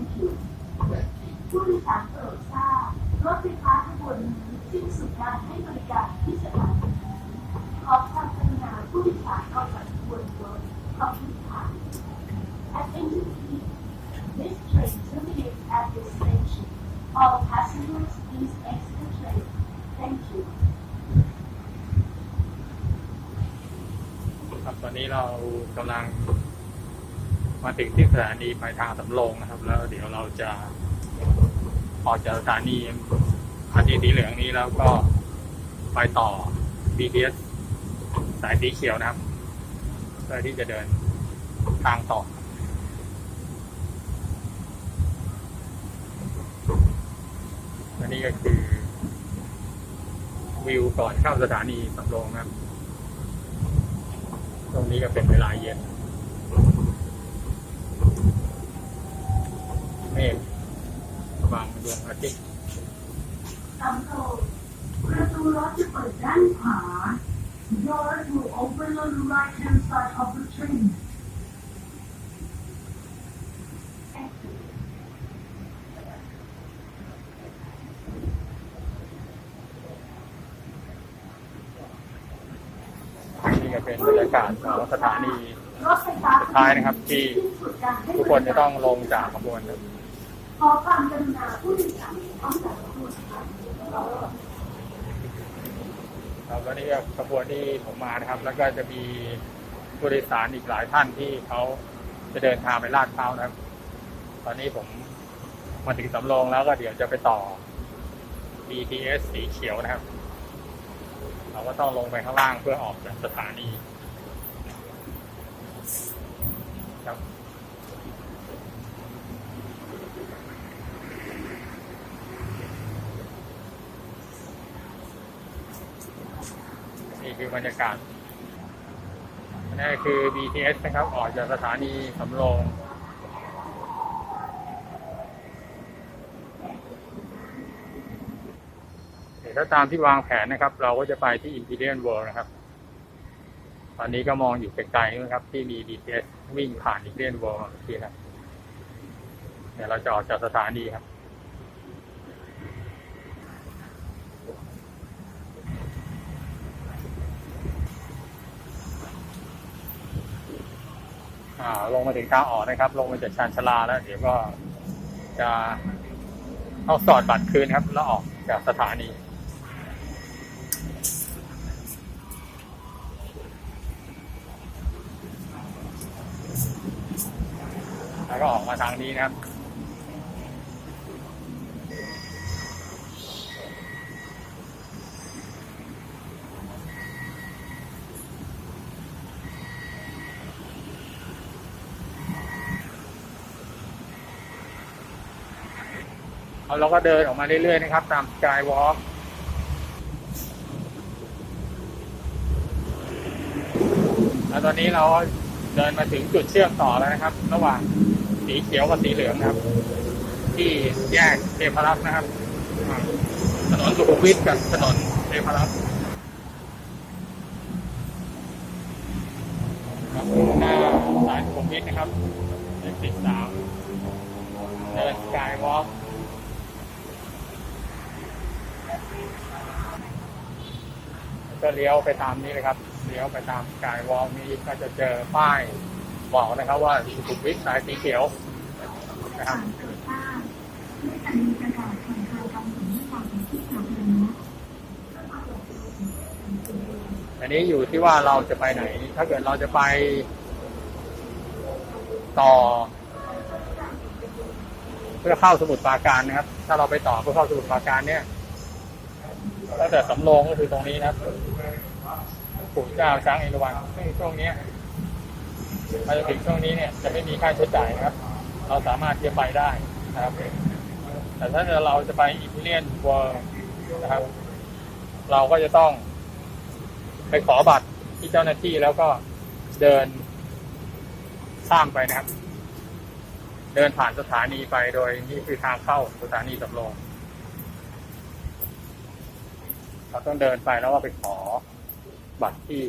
Thank you ผู้โดยสารโปรดทราบรถไฟฟ้าขบวนนี้สิ้นสุดการให้บริการที่สถานีขอความกรุณาผู้โดยสารออกจากขบวนรถขอบคุณค่ะ Attention please This train terminates at this station All passengers please exit the train Thank you ครับตอนนี้เรากำลัง มาถึงที่สถานีปลายทางสำโรงนะครับ แล้วเดี๋ยวเราจะออกจากสถานีอาทีสีเหลืองนี้แล้วก็ไปต่อ BTS สายสีเขียวนะครับเพื่อที่จะเดินทางต่ออันนี้ก็คือ วิวก่อนเข้าสถานีสำโรงนะครับ ตรงนี้ก็เป็นเวลาเย็น เมฆบางด วงอาทิตย์สำโรงประตูรถจะเปิดด้านขวา Doors will open on the right hand side of the train นี่ก็เป็นบรรยากาศของสถานีสุดท้ายนะครับ ที่ทุกคนจะต้องลงจากขบวนครับขอความกรุณาผูโดยสารพร้อมจากขบวนค่ะ ครับแล้วนี่ก็ ขบวนที่ผมมานะครับ แล้วก็จะมีผู้โดยสารอีกหลายท่านที่เขาจะเดินทางไปลาดพร้าวนะครับ ตอนนี้ผมมาถึงสำโรงแล้วก็เดี๋ยวจะไปต่อ BTS สีเขียวนะครับ เราก็ต้องลงไปข้างล่างเพื่อออกจากสถานีครับ นี่คือ บรรยากาศนี่คือ BTS นะครับ ออกจากสถานีสำโรงเดี๋ยวถ้าตามที่วางแผนนะครับ เราก็จะไปที่ Imperial World นะครับ ตอนนี้ก็มองอยู่ไกลๆนะครับ ที่มี BTS วิ่งผ่าน Imperial World เมื่อกี้นะเดี๋ยวเราจะออกจากสถานีครับ ลงมาถึงทางออกนะครับ ลงมาจากชานชลาแล้ว เดี๋ยวก็จะเอาสอดบัตรคืนครับ แล้วออกจากสถานีแล้วก็ออกมาทางนี้นะครับ เอาเราก็เดินออกมาเรื่อยๆนะครับ ตามสกายวอล์กแล้วตอนนี้เราเดินมาถึงจุดเชื่อมต่อแล้วนะครับ ระหว่างสีเขียวกับสีเหลืองครับ ที่แยกเทพรักษ์นะครับ ถนนสุขุมวิทกับถนนเทพรักษ์ครับหน้าสายสุขุมวิทนะครับเลขสิบสามเดินสกายวอล์ก ก็เลี้ยวไปตามนี้เลยครับ เลี้ยวไปตามกายวอลนี้ก็จะเจอป้ายบอกนะครับว่าสุขุมวิทสายสีเขียวนะครับอันนี้อยู่ที่ว่าเราจะไปไหน ถ้าเกิดเราจะไปต่อ เพื่อเข้าสมุทรปราการนะครับ ถ้าเราไปต่อเพื่อเข้าสมุทรปราการเนี่ย ตั้งแต่สำโรงก็คือตรงนี้นะครับปู่เจ้าช้างเอราวัณซึ่งช่วงนี้มาจนถึงช่วงนี้เนี่ยจะไม่มีค่าใช้จ่ายนะครับ เราสามารถที่จะไปได้นะครับ แต่ถ้าเราจะไปอิตาเลียนวอร์นะครับ เราก็จะต้องไปขอบัตรที่เจ้าหน้าที่แล้วก็เดินข้ามไปนะครับ เดินผ่านสถานีไปโดยนี่คือทางเข้าสถานีสำโรง เราต้องเดินไปแล้วก็ไปขอบัตรที่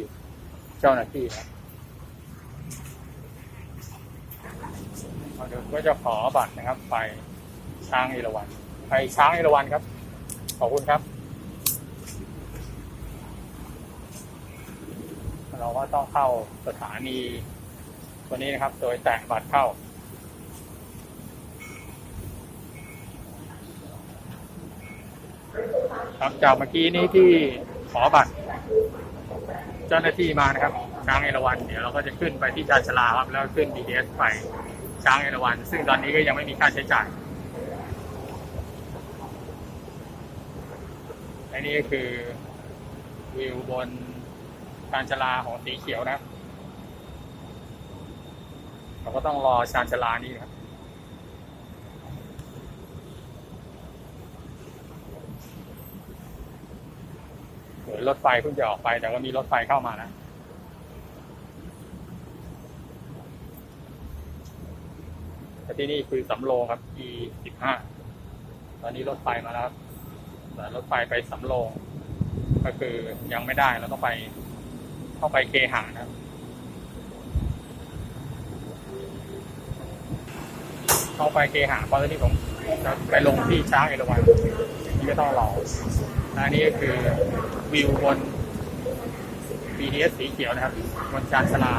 เจ้าหน้าที่ครับเดี๋ยวก็จะขอบัตรนะครับ ไปช้างเอราวัณไปช้างเอราวัณครับ ขอบคุณครับ เราก็ต้องเข้าสถานีตัวนี้นะครับ โดยแตะบัตรเข้า ครับจากเมื่อกี้นี้ที่ขอบัตร เจ้าหน้าที่มานะครับ ช้างเอราวัณเดี๋ยวเราก็จะขึ้นไปที่ชานชลาครับแล้วขึ้น BTS ไปช้างเอราวัณซึ่งตอนนี้ก็ยังไม่มีค่าใช้จ่ายอันนี้ก็คือวิวบนชานชลาของสีเขียวนะครับเราก็ต้องรอชานชลานี้นะครับ เหมือน รถไฟเพิ่งจะออกไป แต่ก็มีรถไฟเข้ามานะแต่ที่นี่คือสำโรงครับ E สิบห้าตอนนี้รถไฟมาแล้วแต่รถไฟไปสำโรง ก็คือยังไม่ได้เราต้องไปเข้าไปเคหานะเข้าไปเคหาเพราะตอนนี้ผมจะไปลงที่ช้างเอราวัณนี่ก็ต้องรอ และอันนี้ก็คือวิวบน BTS สีเขียวนะครับบนชานชาลา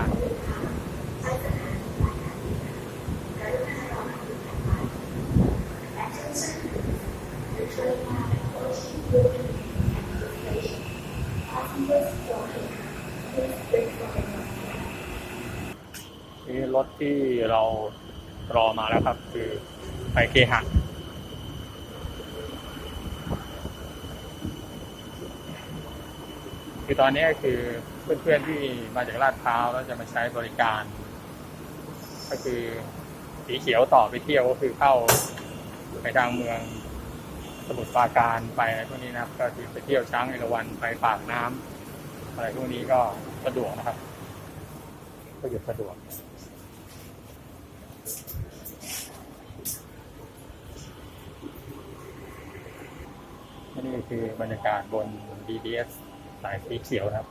นี่รถที่เรารอมาแล้วครับ คือไปเคหะ คือตอนนี้คือเพื่อนๆที่มาจากลาดพร้าวแล้วจะมาใช้บริการ ก็คือสีเขียวต่อไปเที่ยวก็คือเข้าไปทางเมืองสมุทรปราการไปอะไรพวกนี้นะครับ ก็คือไปเที่ยวช้างเอราวัณไปปากน้ำอะไรพวกนี้ก็สะดวกนะครับ ก็อยู่สะดวกนี่คือบรรยากาศบน BTS สายสีเขียวครับ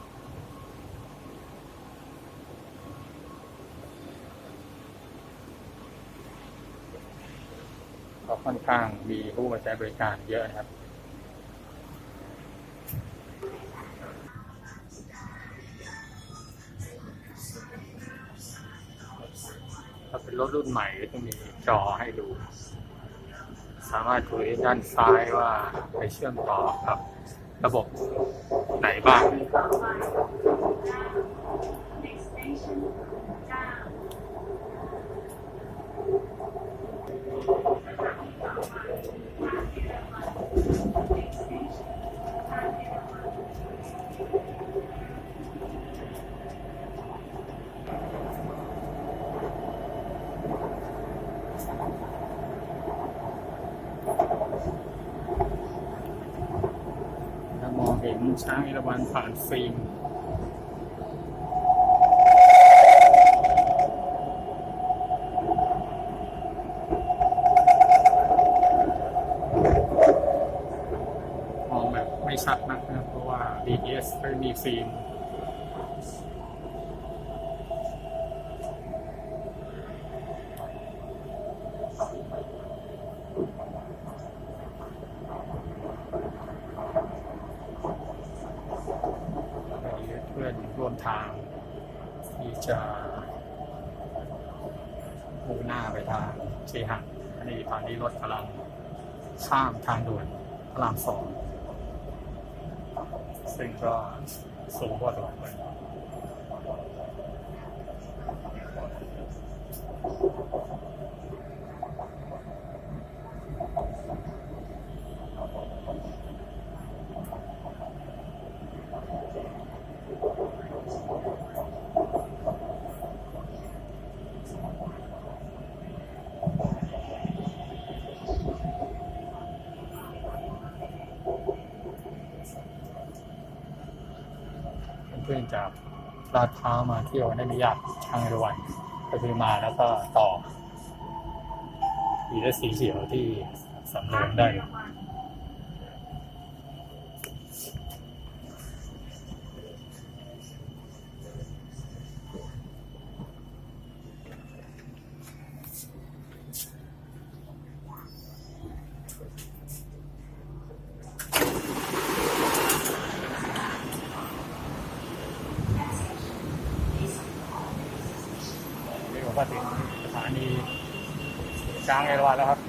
ก็ค่อนข้างมีผู้มาใช้บริการเยอะนะครับถ้าเป็นรถรุ่นใหม่ก็จะมีจอให้ดู สามารถดูด้ด้านซ้ายว่าไปเชื่อมต่อกับ ระบบไหนบ้าง ถ้ามองเห็น ช้างเอราวัณผ่านฟิล์มมองแบบไม่ชัดนักนะเพราะว่า BTS ไม่มีฟิล์ม เพื่อนร่วมทางที่จะมุ่งหน้าไปทางเชหังอันนี้ตอนนี้รถกำลังข้ามทางด่วนพระรามสองซึ่งก็สูงพอสมควรเพื่อนๆ จากลาดพร้าวมาเที่ยวได้มียากทางรวันก็คือมาแล้วก็ต่ออีและสีเขียวที่สำโรงได้ น ช้างเอราวัณแล้วครับ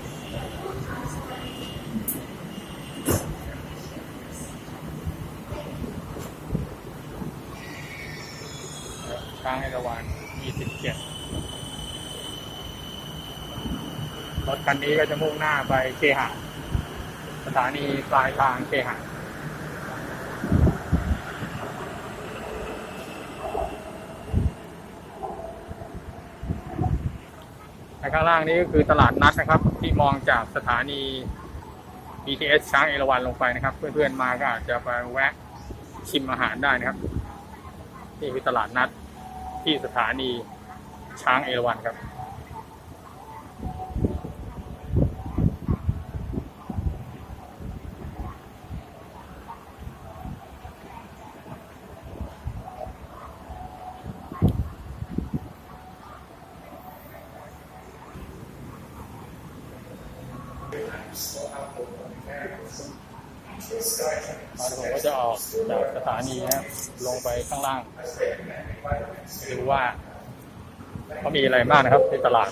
ช้างเอราวัณ27รถคันนี้ก็จะมุ่งหน้าไปเคหะสถานีปลายทางเคหะ ข้างล่างนี้ก็คือตลาดนัดนะครับ ที่มองจากสถานี BTS ช้างเอราวัณลงไปนะครับ เพื่อนๆมาก็อาจจะไปแวะชิมอาหารได้นะครับ นี่คือตลาดนัดที่สถานีช้างเอราวัณครับ ตอนผมก็จะออกจากสถานีนะครับลงไปข้างล่างดูว่าเขา มีอะไรบ้างนะครับในตลาด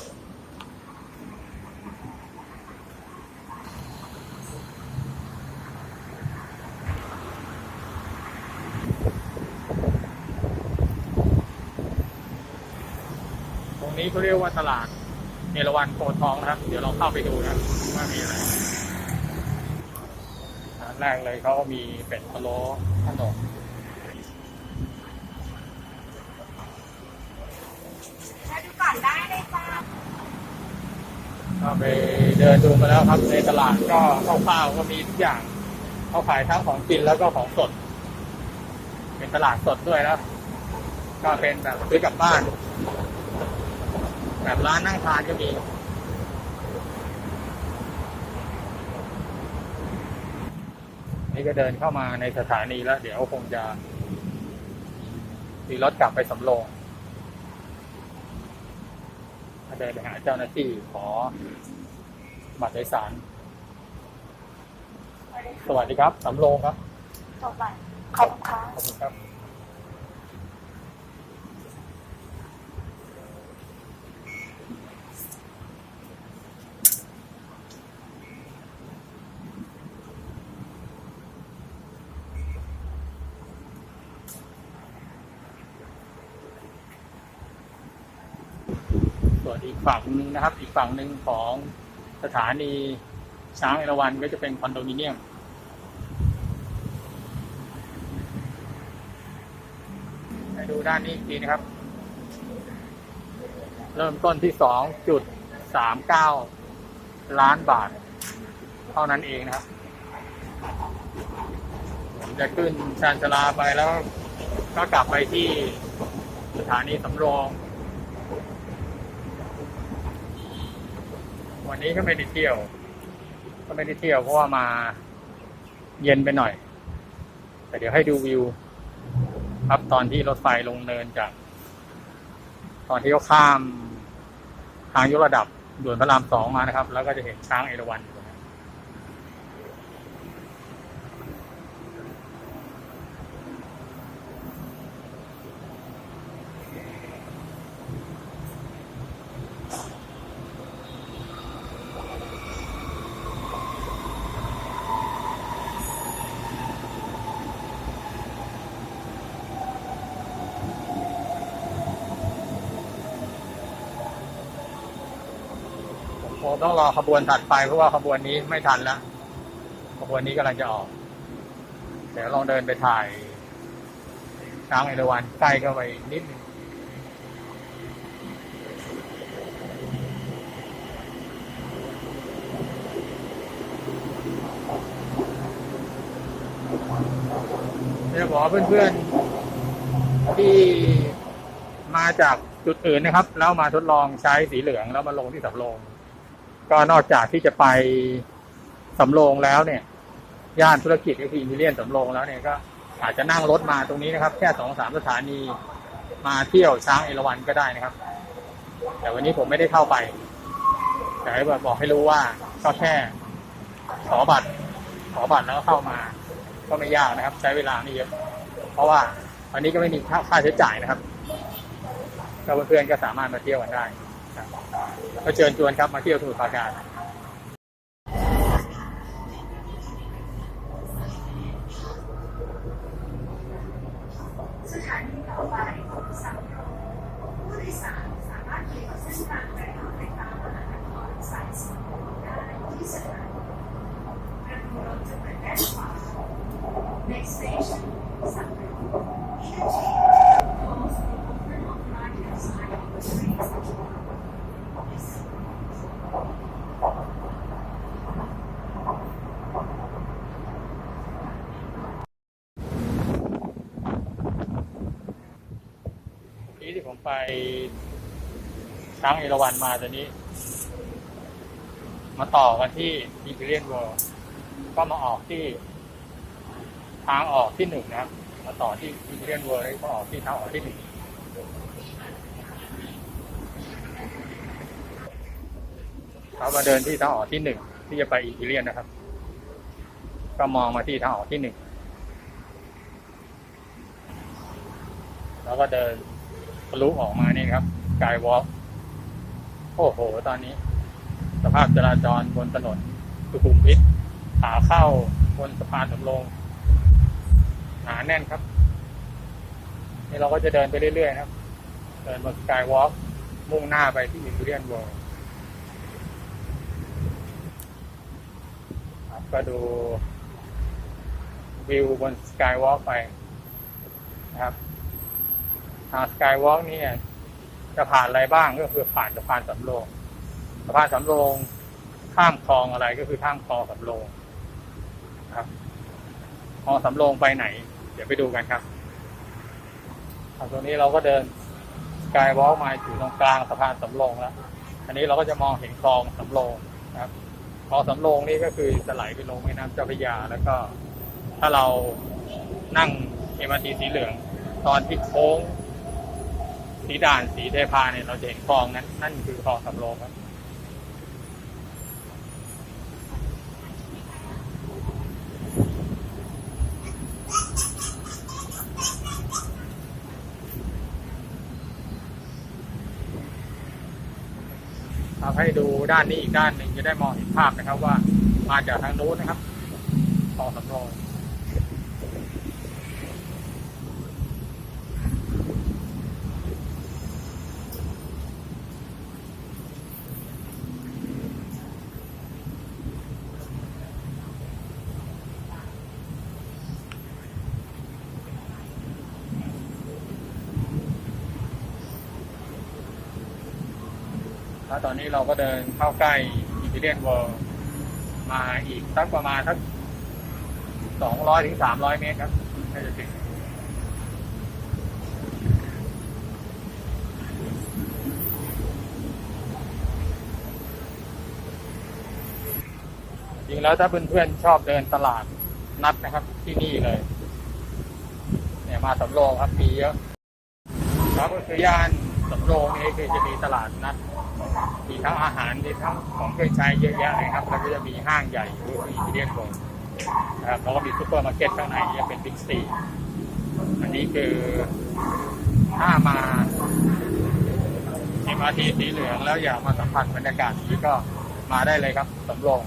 ตรงนี้เขาเรียกว่าตลาดเอราวัณโพทองนะครับ เดี๋ยวเราเข้าไปดูนะครับว่ามีอะไรร้านแรกเลยเขาก็มีเป็ดพะโล้ขนม มาดูก่อนได้เลยจ้า ก็ ไปเดินดูมาแล้วครับในตลาดก็คร่าวๆก็มีทุกอย่างเขาขายทั้งของกินแล้วก็ของสด เป็นตลาดสดด้วยนะก็เป็นแบบซื้อกลับบ้าน แบบร้านนั่งทานก็มีนี่ก็เดินเข้ามาในสถานีแล้ว เดี๋ยวคงจะมีรถกลับไปสำโรงก็ เดินไปหาเจ้าหน้าที่ขอบัตรโดยสาร สวัสดีครับสำโรงครับ ต่อไปขอบคุณค่ะ ขอบคุณครับ ฝั่งหนึงนะครับ อีกฝั่งหนึ่งของสถานีช้างเอราวัณก็จะเป็นคอนโดมิเนียมให้ดูด้านนี้อีกทีนะครับ เริ่มต้นที่สองจุดสามเก้าล้านบาท เท่านั้นเองนะครับผมจะขึ้นชานชาลาไปแล้วก็กลับไปที่สถานีสำโรง วันนี้ก็ไม่ได้เที่ยว ก็ไม่ได้เที่ยวเพราะว่ามาเย็นไปหน่อย แต่เดี๋ยวให้ดูวิว ครับตอนที่รถไฟลงเนินจาก ตอนที่เขาข้ามทางยกระดับด่วนพระรามสองมานะครับ แล้วก็จะเห็นช้างเอราวัณอยู่ ผมต้องรอขบวนถัดไปเพราะว่าขบวนนี้ไม่ทันแล้วขบวนนี้กำลังจะออก เดี๋ยวลองเดินไปถ่ายช้างเอราวัณใกล้เข้าไปนิดนึงเนี่ยบอกว่าเพื่อนๆที่มาจากจุดอื่นนะครับ แล้วมาทดลองใช้สีเหลืองแล้วมาลงที่สำโรง ก็นอกจากที่จะไปสำโรงแล้วเนี่ย ย่านธุรกิจก็คือมิเลียนสำโรงแล้วเนี่ยก็อาจจะนั่งรถมาตรงนี้นะครับ แค่สองสามสถานีมาเที่ยวช้างเอราวัณก็ได้นะครับ แต่วันนี้ผมไม่ได้เข้าไป แต่ให้บอกให้รู้ว่าก็แค่ขอบัตร ขอบัตรแล้วก็เข้ามา ก็ไม่ยากนะครับ ใช้เวลาไม่เยอะเพราะว่าวันนี้ก็ไม่มีค่าใช้จ่ายนะครับเพื่อนๆก็สามารถมาเที่ยวกันได้ ก็เชิญชวนครับมาเที่ยวสมุทรปราการสถานีต่อไปสำโรงผู้โดยสารสามารถเลือกเส้นทางไปรถไฟฟ้ามหานครสายสีได้ที่สถานีประตูรถจะเปิดด้านขวา Next station สำโรง Close the open on right hand side of the train. นี้ที่ผม ไปช้างเอราวัณมาตอนนี้ มาต่อกันที่อิมพีเรียนเวิลด์ก็มาออกที่ ทางออกที่หนึ่งนะครับ มาต่อที่อิมพีเรียนเวิลด์แล้วก็ออกที่ทางออกที่หนึ่งเรามาเดินที่ทางออกที่หนึ่งที่จะไปอิมพีเรียนนะครับ ก็มองมาที่ทางออกที่หนึ่งแล้วก็เดิน ทะลุออกมานี่ครับกายวอล์กโอ้โห ตอนนี้ สภาพจราจรบนถนนสุขุมวิทขาเข้าบนสะพานสำโรงหนาแน่นครับ นี่เราก็จะเดินไปเรื่อยๆครับ เดินบนสกายวอล์กมุ่งหน้าไปที่อิมพีเรียนวิลด์ครับก็ดูวิวบนสกายวอล์กไปนะครับ ทางสกายวอล์กนี่ยจะผ่านอะไรบ้างก็คือผ่านสะพานสำโรงสะพานสำโรงข้ามคลองอะไรก็คือข้ามคลองสำโรงครับคลองสำโรงไปไหน เดี๋ยวไปดูกันครับตรงนี้เราก็เดินสกายวอล์กมาอยู่ตรงกลางสะพานสำโรงแล้วอันนี้เราก็จะมองเห็นคลองสำโรงนะครับคลองสำโรงนี่ก็คือจะไหลไปลงแม่น้ำเจ้าพระยาแล้วก็ ถ้าเรานั่งเอ็มอาร์ทีสีเหลือง ตอนที่โค้ง สีด่านสีเทพาเนี่ยเราจะเห็นคลองนั้น นั่นคือคลองสำโรงครับทำให้ดูด้านนี้อีกด้านหนึ่งจะได้มองเห็นภาพนะครับว่ามาจากทางโน้นนะครับคลองสำโรง แล้วตอนนี้เราก็เดินเข้าใกล้อินเดียนเวิลด์มาอีกสักประมาณสักสองร้อยถึงสามร้อยเมตรครับน่าจะถึงจริงแล้วถ้าเพื่อนๆชอบเดินตลาดนัดนะครับ ที่นี่เลย เนี่ยมาสำโรงครับมีเยอะครับก็คือย่านสำโรงนี่คือจะมีตลาดนัด มีทั้งอาหารมีทั้งของเครื่องใช้เยอะแยะเลยครับ แล้วก็จะมีห้างใหญ่ก็คืออินเดียนโกลนะครับแล้วก็มีซูเปอร์มาร์เก็ตข้างในจะเป็นบิ๊กซีอันนี้คือถ้ามาทีมาทีสีเหลืองแล้วอยากมาสัมผัสบรรยากาศนี้ก็มาได้เลยครับสำโรง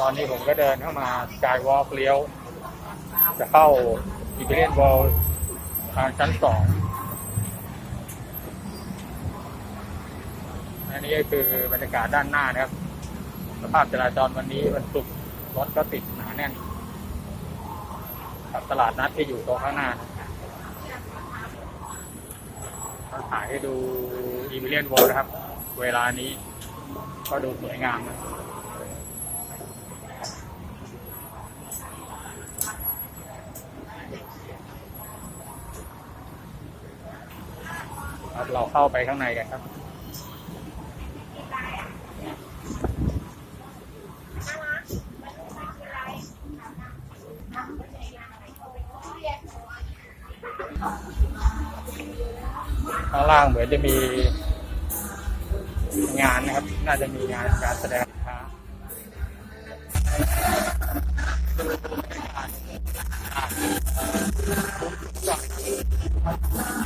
ตอนนี้ผมก็เดินเข้ามาสกายวอล์กเลี้ยว จะเข้าอิตาเลียนวอลทางชั้นสองอันนี้ก็คือบรรยากาศด้านหน้านะครับ สภาพจราจรวันนี้วันศุกร์รถก็ติดหนาแน่นกับตลาดนัดที่อยู่ตรงข้างหน้าเราถ่ายให้ดูอิตาเลียนวอลนะครับ เวลานี้ก็ดูสวยงามนะ ครับ เราเข้าไปข้างในกันครับข้างล่างเหมือนจะมีงานนะครับ น่าจะมีงานการแสดงสินค้าดูบรรยากาศ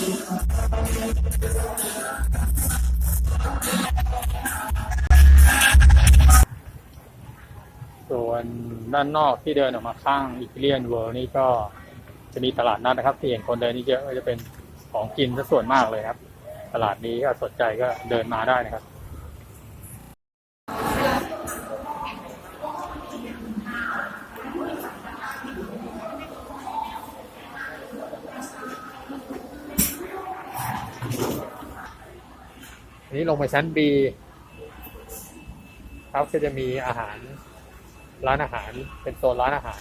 ส่วนด้านนอกที่เดินออกมาข้างอิตาเลียนเวิร์นี่ก็จะมีตลาดนัดนะครับที่เห็นคนเดินนี่เยอะก็จะเป็นของกินซะส่วนมากเลยครับ ตลาดนี้ก็สนใจก็เดินมาได้นะครับ อันนี้ลงไปชั้น B ครับก็จะมีอาหารร้านอาหารเป็นโซนร้านอาหาร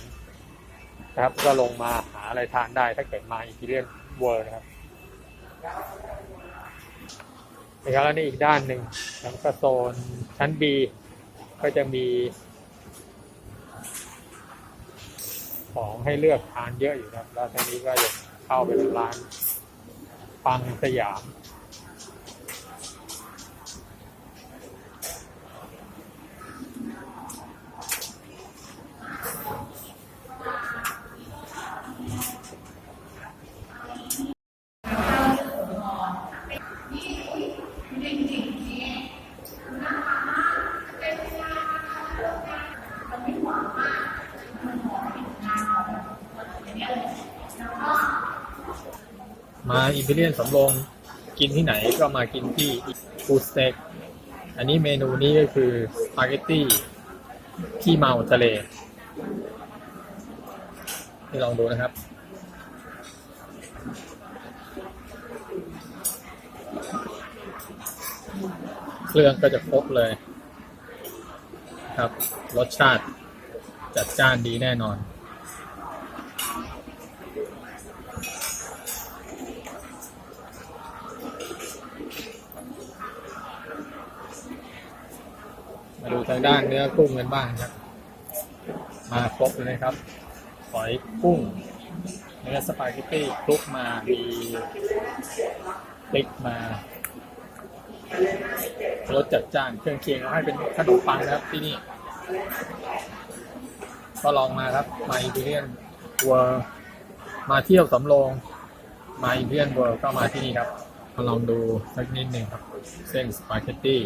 นะครับ ก็ลงมาหาอะไรทานได้ถ้าเกิดมาอิตาเลียนเวิร์นะครับนะครับแล้วนี่อีกด้านหนึ่งแล้วก็โซนชั้น B ก็จะมี ของให้เลือกทานเยอะอยู่นะครับ แล้วทีนี้ก็จะเข้าไปเป็นร้านปังสยาม พิเลียนสำโรงกินที่ไหนก็มากินที่ฟูสเต็กอันนี้เมนูนี้ก็คือสปาเกตตี้ที่เมาทะเลนี่ลองดูนะครับ เครื่องก็จะครบเลย ครับ รสชาติจัดจ้านดีแน่นอน มาดูทางด้านเนื้อกุ้งกันบ้างครับ มาครบเลยนะครับหอยกุ้ง เนื้อสปาเกตตี้คลุกมา มีพริกมารสจัดจ้านเครื่องเคียงเขาให้เป็นขนมปังนะครับที่นี่ ก็ลองมาครับมาอิเดียนเวิร์มาเที่ยวสำโรงมาอิเดียนเวิร์ก็มาที่นี่ครับมาลองดูสักนิดหนึ่งครับ เส้นสปาเกตตี้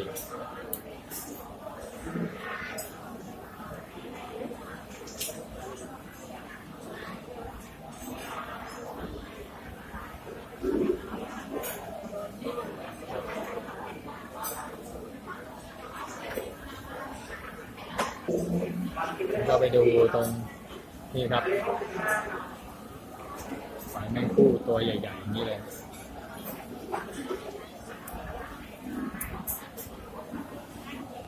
เราไปดู ตรงนี่ครับ สายแมงคู่ตัวใหญ่ๆอย่างนี้เลย